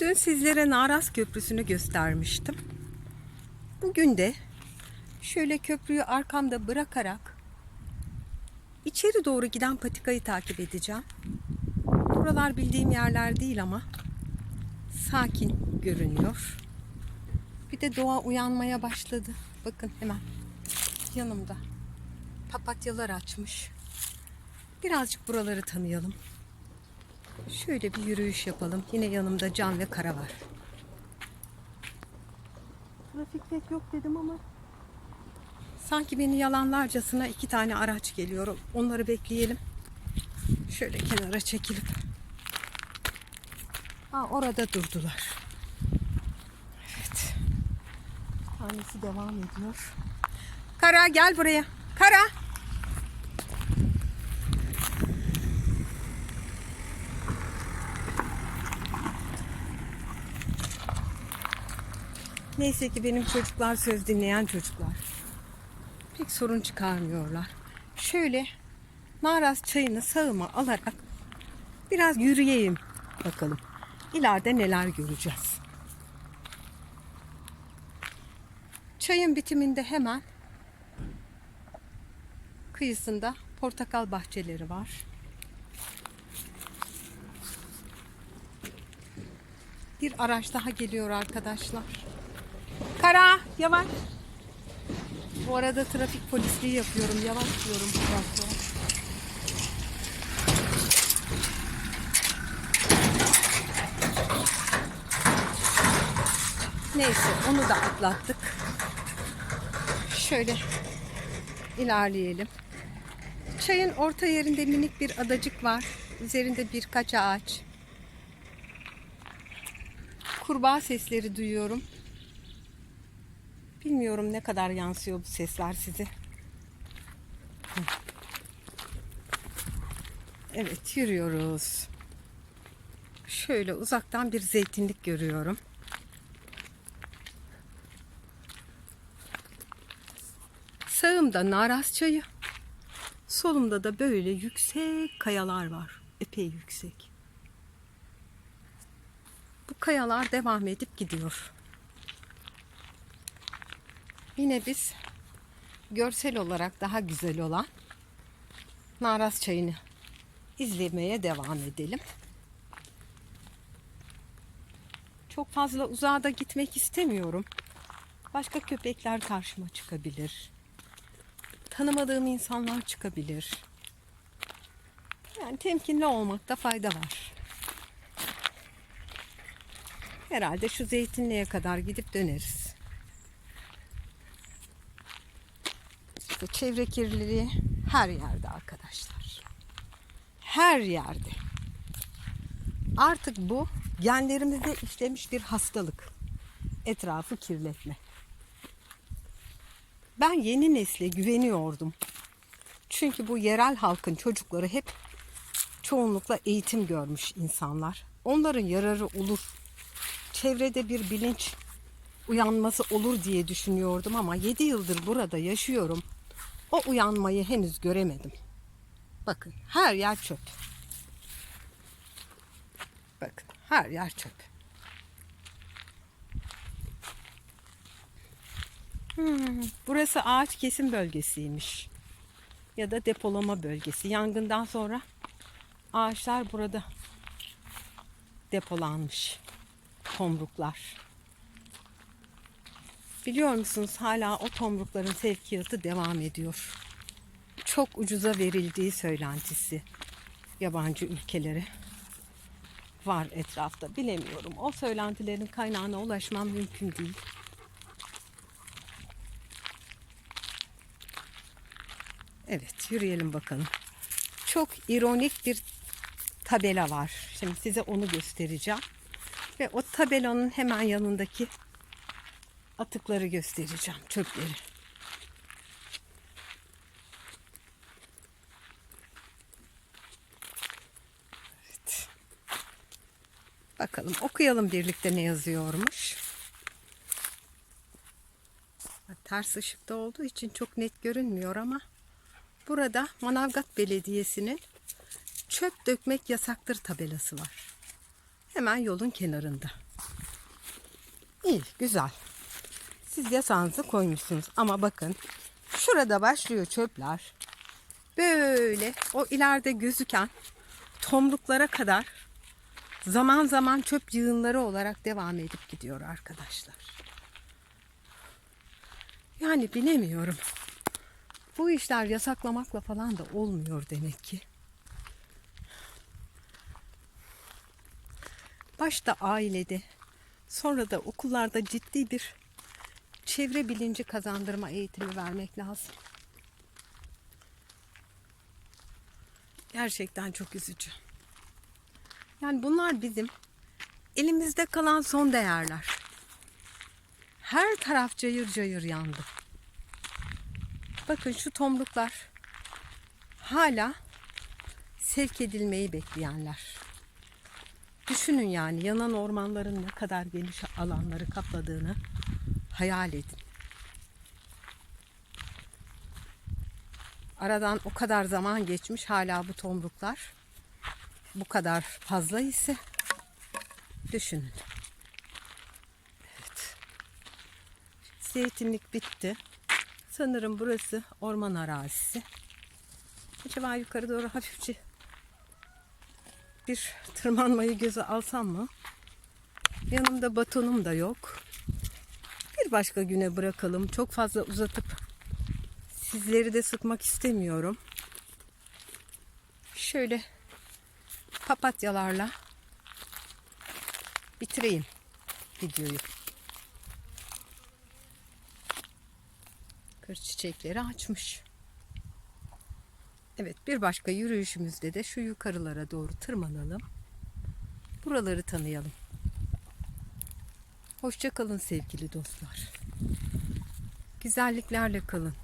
Dün sizlere Naras Köprüsü'nü göstermiştim. Bugün de şöyle köprüyü arkamda bırakarak içeri doğru giden patikayı takip edeceğim. Buralar bildiğim yerler değil ama sakin görünüyor. Bir de doğa uyanmaya başladı. Bakın hemen yanımda papatyalar açmış. Birazcık buraları tanıyalım. Şöyle bir yürüyüş yapalım. Yine yanımda Can ve Kara var. Trafik pek yok dedim ama sanki beni yalanlarcasına iki tane araç geliyor. Onları bekleyelim. Şöyle kenara çekilip. Ha orada durdular. Evet. Tanesi devam ediyor. Kara gel buraya. Kara. Neyse ki benim çocuklar söz dinleyen çocuklar. Pek sorun çıkarmıyorlar. Şöyle Naras çayını sağıma alarak biraz yürüyeyim bakalım. İleride neler göreceğiz. Çayın bitiminde hemen kıyısında portakal bahçeleri var. Bir araç daha geliyor arkadaşlar. Kara yavaş. Bu arada trafik polisliği yapıyorum. Yavaş diyorum biraz sonra. Neyse onu da atlattık. Şöyle ilerleyelim. Çayın orta yerinde minik bir adacık var. Üzerinde birkaç ağaç. Kurbağa sesleri duyuyorum. Bilmiyorum ne kadar yansıyor bu sesler size. Evet yürüyoruz. Şöyle uzaktan bir zeytinlik görüyorum. Sağımda Naras çayı. Solumda da böyle yüksek kayalar var. Epey yüksek. Bu kayalar devam edip gidiyor. Yine biz görsel olarak daha güzel olan Naras çayını izlemeye devam edelim. Çok fazla uzağa da gitmek istemiyorum. Başka köpekler karşıma çıkabilir. Tanımadığım insanlar çıkabilir. Yani temkinli olmakta fayda var. Herhalde şu zeytinliğe kadar gidip döneriz. İşte çevre kirliliği her yerde arkadaşlar. Her yerde. Artık bu genlerimizde işlemiş bir hastalık. Etrafı kirletme. Ben yeni nesle güveniyordum. Çünkü bu yerel halkın çocukları hep çoğunlukla eğitim görmüş insanlar. Onların yararı olur. Çevrede bir bilinç uyanması olur diye düşünüyordum ama 7 yıldır burada yaşıyorum. O uyanmayı henüz göremedim. Bakın her yer çöp. Bakın her yer çöp. Hmm, burası ağaç kesim bölgesiymiş. Ya da depolama bölgesi. Yangından sonra ağaçlar burada depolanmış. Tomruklar. Biliyor musunuz hala o tomrukların sevkiyatı devam ediyor. Çok ucuza verildiği söylentisi yabancı ülkelere var etrafta. Bilemiyorum. O söylentilerin kaynağına ulaşmam mümkün değil. Evet, yürüyelim bakalım. Çok ironik bir tabela var. Şimdi size onu göstereceğim. Ve o tabelanın hemen yanındaki atıkları göstereceğim, çöpleri. Evet. Bakalım okuyalım birlikte ne yazıyormuş. Ters ışıkta olduğu için çok net görünmüyor ama burada Manavgat Belediyesi'nin çöp dökmek yasaktır tabelası var. Hemen yolun kenarında. İyi, güzel. Siz yasağınızı koymuşsunuz ama bakın şurada başlıyor çöpler. Böyle o ileride gözüken tomruklara kadar zaman zaman çöp yığınları olarak devam edip gidiyor arkadaşlar. Yani bilemiyorum. Bu işler yasaklamakla falan da olmuyor demek ki. Başta ailede, sonra da okullarda ciddi bir çevre bilinci kazandırma eğitimi vermek lazım. Gerçekten çok üzücü. Yani bunlar bizim elimizde kalan son değerler. Her taraf cayır cayır yandı. Bakın şu tomruklar hala sevk edilmeyi bekleyenler. Düşünün yani yanan ormanların ne kadar geniş alanları kapladığını hayal edin. Aradan o kadar zaman geçmiş hala bu tomruklar bu kadar fazla ise düşünün. Evet. Zeytinlik bitti. Sanırım burası orman arazisi. Acaba yukarı doğru hafifçe bir tırmanmayı göze alsam mı? Yanımda batonum da yok. Başka güne bırakalım. Çok fazla uzatıp sizleri de sıkmak istemiyorum. Şöyle papatyalarla bitireyim videoyu. Kır çiçekleri açmış. Evet bir başka yürüyüşümüzde de şu yukarılara doğru tırmanalım. Buraları tanıyalım. Hoşça kalın sevgili dostlar. Güzelliklerle kalın.